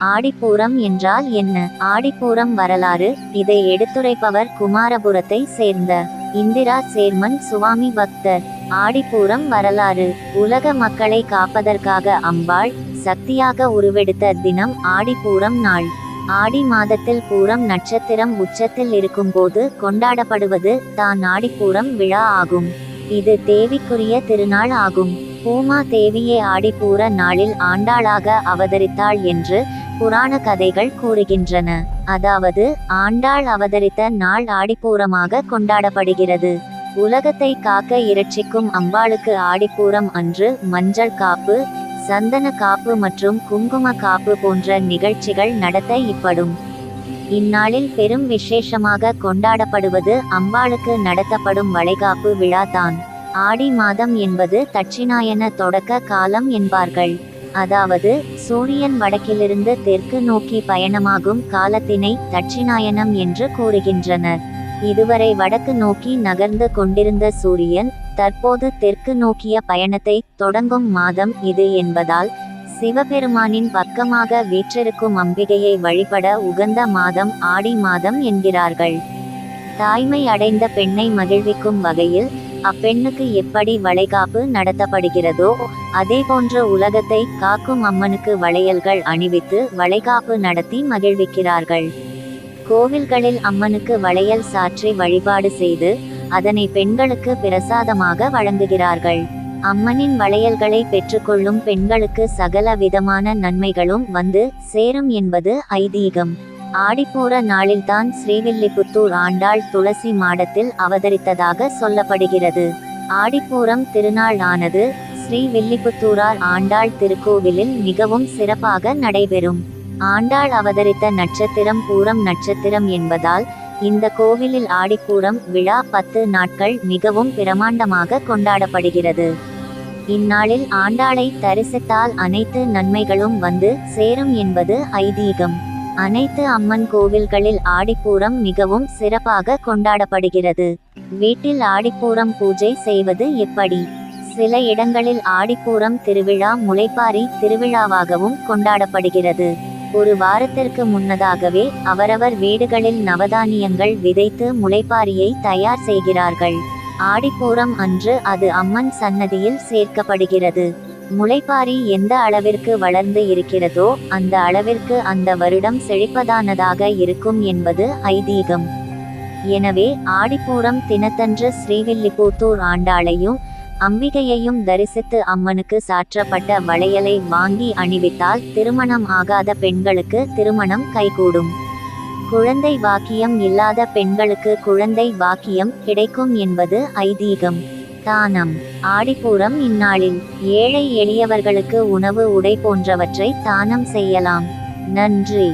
ஆடிப்பூரம் என்றால் என்ன? ஆடிப்பூரம் வரலாறு இதை எடுத்துரைப்பவர் குமாரபுரத்தை சேர்ந்த இந்திரா சேர்மன் சுவாமி பக்தர். ஆடிப்பூரம் வரலாறு உலக மக்களை காப்பதற்காக அம்பாள் சக்தியாக உருவெடுத்த தினம் ஆடிப்பூரம் நாள். ஆடி மாதத்தில் பூரம் நட்சத்திரம் உச்சத்தில் இருக்கும்போது கொண்டாடப்படுவது தான் ஆடிப்பூரம் விழா ஆகும். இது தேவிக்குரிய திருநாள் ஆகும். பூமா தேவியே ஆடிப்பூர நாளில் ஆண்டாளாக அவதரித்தாள் என்று புராண கதைகள் கூறுகின்றன. அதாவது ஆண்டாள் அவதரித்த நாள் ஆடிப்பூரமாக கொண்டாடப்படுகிறது. உலகத்தை காக்க இரட்சிக்கும் அம்பாளுக்கு ஆடிப்பூரம் அன்று மஞ்சள் காப்பு சந்தன காப்பு மற்றும் குங்கும காப்பு போன்ற நிகழ்ச்சிகள் நடத்த இப்படும். இந்நாளில் பெரும் விசேஷமாக கொண்டாடப்படுவது அம்பாளுக்கு நடத்தப்படும் வளைகாப்பு விழா தான் ஆடி மாதம் என்பது தட்சிணாயன தொடக்க காலம் என்பார்கள். அதாவது சூரியன் வடக்கிலிருந்து தெற்கு நோக்கி பயணமாகும் காலத்தினை தட்சிணாயனம் என்று கூறுகின்றனர். இதுவரை வடக்கு நோக்கி நகர்ந்து கொண்டிருந்த சூரியன் தற்போது தெற்கு நோக்கிய பயணத்தை தொடங்கும் மாதம் இது என்பதால் சிவபெருமானின் பக்கமாக வீற்றிருக்கும் அம்பிகையை வழிபட உகந்த மாதம் ஆடி மாதம் என்கிறார்கள். தாய்மை அடைந்த பெண்ணை மகிழ்விக்கும் வகையில் அப்பெண்ணுக்கு எப்படி வளைகாப்பு நடத்தப்படுகிறதோ அதேபோன்ற உலகத்தை காக்கும் அம்மனுக்கு வளையல்கள் அணிவித்து வளைகாப்பு நடத்தி மகிழ்விக்கிறார்கள். கோவில்களில் அம்மனுக்கு வளையல் சாற்றி வழிபாடு செய்து அதனை பெண்களுக்கு பிரசாதமாக வழங்குகிறார்கள். அம்மனின் வளையல்களை பெற்றுக்கொள்ளும் பெண்களுக்கு சகல விதமான நன்மைகளும் வந்து சேரும் என்பது ஐதீகம். ஆடிப்பூர நாளில்தான் ஸ்ரீவில்லிபுத்தூர் ஆண்டாள் துளசி மாடத்தில் அவதரித்ததாக சொல்லப்படுகிறது. ஆடிப்பூரம் திருநாள் ஆனது ஸ்ரீவில்லிபுத்தூரார் ஆண்டாள் திருக்கோவிலில் மிகவும் சிறப்பாக நடைபெறும். ஆண்டாள் அவதரித்த நட்சத்திரம் பூரம் நட்சத்திரம் என்பதால் இந்த கோவிலில் ஆடிப்பூரம் விழா பத்து நாட்கள் மிகவும் பிரமாண்டமாக கொண்டாடப்படுகிறது. இந்நாளில் ஆண்டாளை தரிசித்தால் அனைத்து நன்மைகளும் வந்து சேரும் என்பது ஐதீகம். அனைத்து அம்மன் கோவில்களில் ஆடிப்பூரம் மிகவும் சிறப்பாக கொண்டாடப்படுகிறது. வீட்டில் ஆடிப்பூரம் பூஜை செய்வது எப்படி? சில இடங்களில் ஆடிப்பூரம் திருவிழா முளைப்பாரி திருவிழாவாகவும் கொண்டாடப்படுகிறது. ஒரு வாரத்திற்கு முன்னதாகவே அவரவர் வீடுகளில் நவதானியங்கள் விதைத்து முளைப்பாரியை தயார் செய்கிறார்கள். ஆடிப்பூரம் அன்று அது அம்மன் சன்னதியில் சேர்க்கப்படுகிறது. முளைப்பாரி எந்த அளவிற்கு வளர்ந்து இருக்கிறதோ அந்த அளவிற்கு அந்த வருடம் செழிப்பதானதாக இருக்கும் என்பது ஐதீகம். எனவே ஆடிப்பூரம் தினத்தன்று ஸ்ரீவில்லிபுத்தூர் ஆண்டாளையும் அம்பிகையையும் தரிசித்து அம்மனுக்கு சாற்றப்பட்ட வளையலை வாங்கி அணிவித்தால் திருமணம் ஆகாத பெண்களுக்கு திருமணம் கைகூடும். குழந்தை பாக்கியம் இல்லாத பெண்களுக்கு குழந்தை பாக்கியம் கிடைக்கும் என்பது ஐதீகம். தானம் ஆடிப்பூரம் இந்நாளில் ஏழை எளியவர்களுக்கு உணவு உடை போன்றவற்றை தானம் செய்யலாம். நன்றி.